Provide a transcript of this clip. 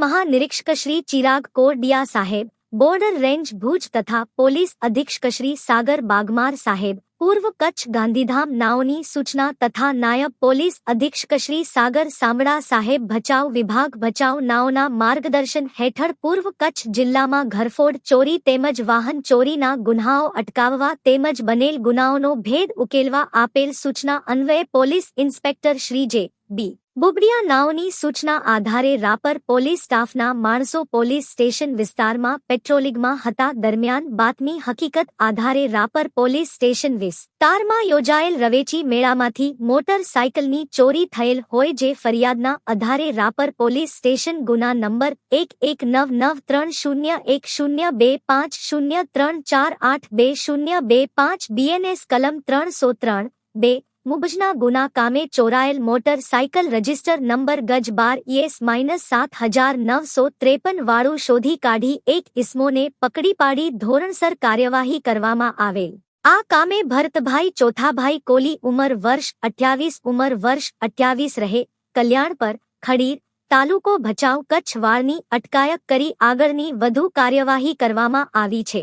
મહાનિરીક્ષક શ્રી ચિરાગ કોરડિયા સાહેબ, border range Bhuj તથા police અધિક્ષક શ્રી સાગર બાગમાર સાહેબ, પૂર્વ કચ્છ ગાંધીધામ નાઓની સૂચના તથા નાયબ પોલીસ અધિક્ષક શ્રી સાગર સામડા સાહેબ ભચાઉ વિભાગ ભચાઉ નાઓના માર્ગદર્શન હેઠળ પૂર્વ કચ્છ જિલ્લામાં ઘરફોડ ચોરી તેમજ વાહન ચોરીના ગુન્હાઓ અટકાવવા તેમજ બનેલ ગુનાઓનો ભેદ ઉકેલવા આપેલ સૂચના અન્વયે પોલીસ ઇન્સ્પેક્ટર શ્રી જે બી. બુબડિયા નાઓની સૂચના આધારે રાપર પોલીસ સ્ટાફના માણસો પોલીસ સ્ટેશન વિસ્તારમાં પેટ્રોલિંગમાં હતા દરમિયાન બાતમી હકીકત આધારે રાપર પોલીસ સ્ટેશન વિસ્તારમાં યોજાયેલ રવેચી મેળામાંથી મોટરસાયકલની ચોરી થયેલ હોય જે ફરિયાદના આધારે રાપર પોલીસ સ્ટેશન ગુના નંબર એક એક નવ નવ ત્રણ શૂન્ય એક શૂન્ય બે પાંચ શૂન્ય ત્રણ ચાર આઠ બે શૂન્ય બે પાંચ બીએનએસ કલમ ત્રણસો ત્રણ બે મુબજના ગુના કામે ચોરાયેલ મોટર સાયકલ રજિસ્ટર નંબર ગજ બાર ઈએસ માઇનસ સાત હજાર નવસો ત્રેપન વાળું શોધી કાઢી એક ઇસમોને પકડી પાડી ધોરણસર કાર્યવાહી કરવામાં આવેલ. આ કામે ભરતભાઈ ચોથાભાઈ કોલી ઉંમર વર્ષ અઠ્યાવીસ, ઉંમર વર્ષ અઠ્યાવીસ રહે. કલ્યાણ પર ખડીર, તાલુકો ભચાઉ કચ્છ વાળની અટકાયત કરી આગળની વધુ કાર્યવાહી કરવામાં આવી છે.